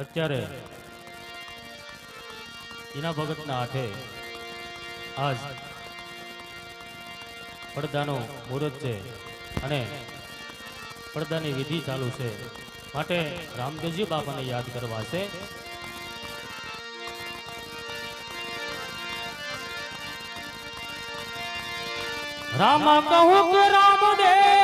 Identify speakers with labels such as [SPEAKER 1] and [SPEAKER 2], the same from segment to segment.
[SPEAKER 1] અત્યારે ઈના ભગતના હાથે આજ પડદાનો મુહૂર્ત છે અને પડદાની વિધિ ચાલુ છે. માટે રામદેવજી બાપાને યાદ કરવા છે. રામ કહું રામદેવ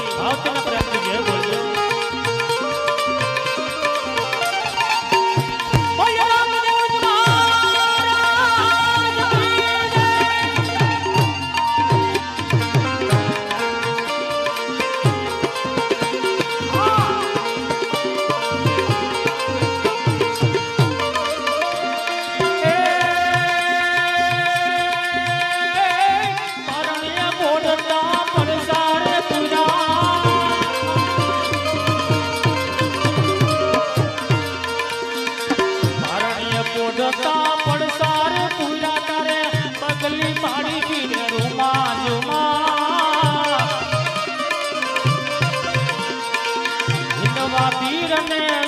[SPEAKER 1] ભાવતના પ્રયત્ન ಕಿರಣೇ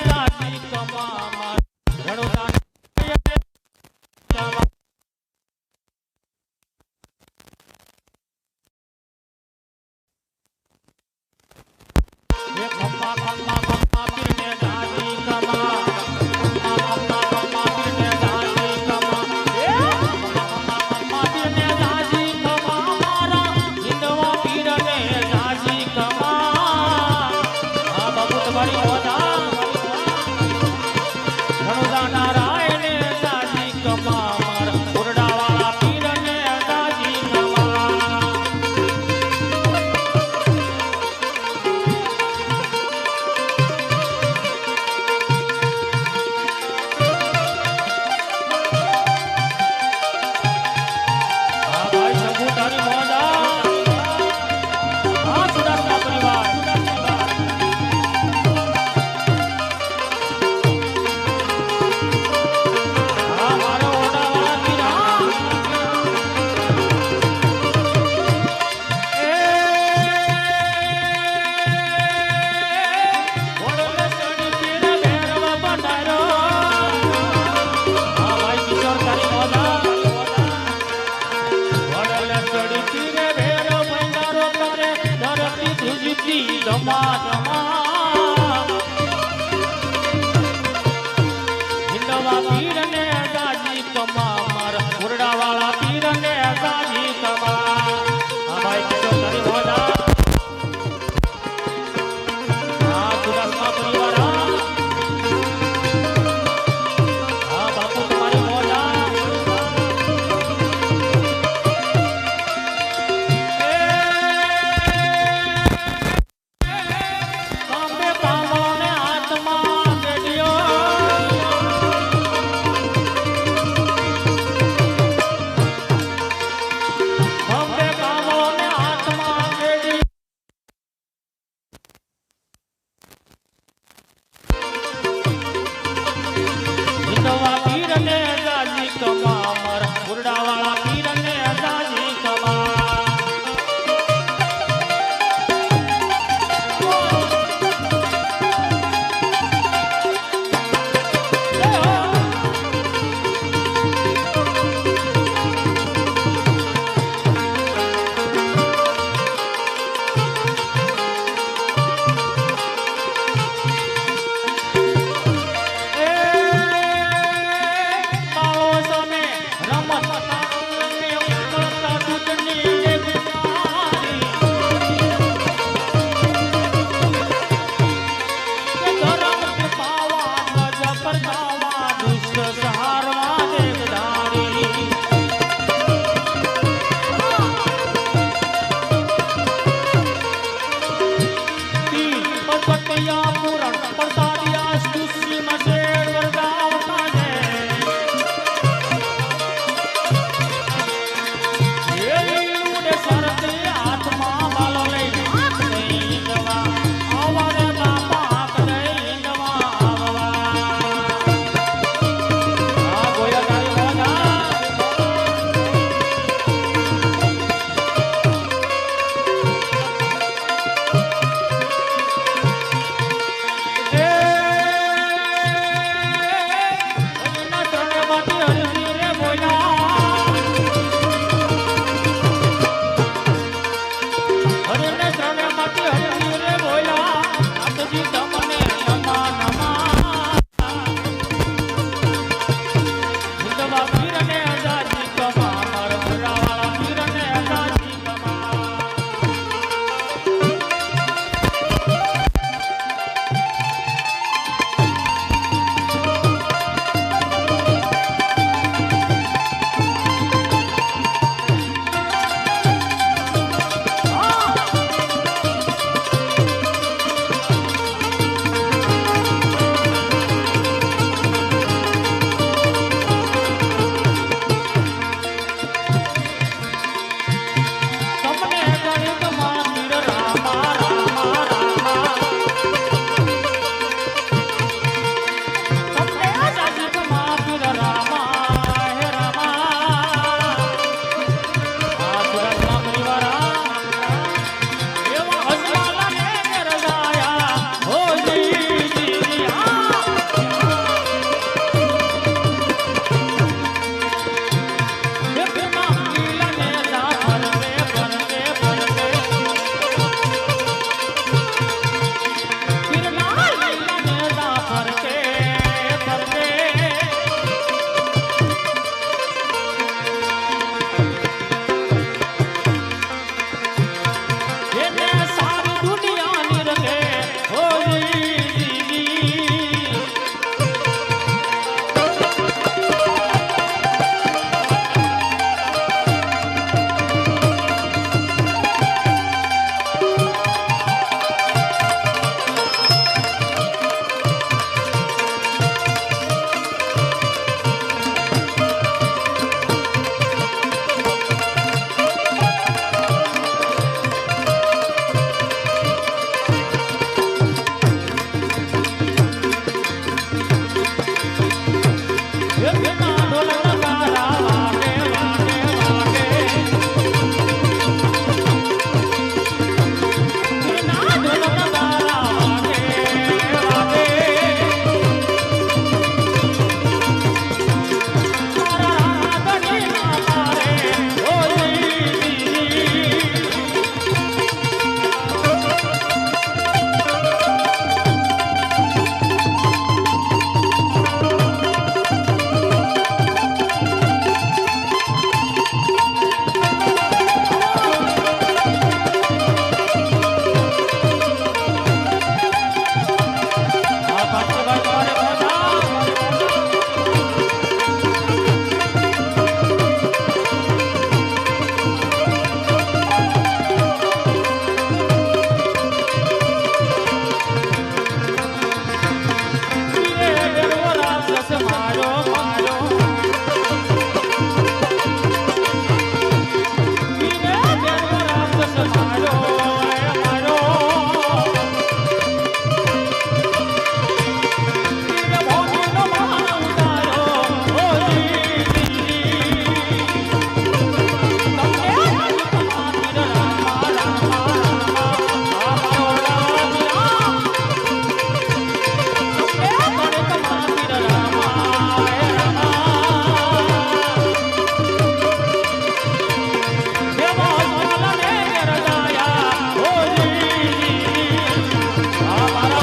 [SPEAKER 1] बाबा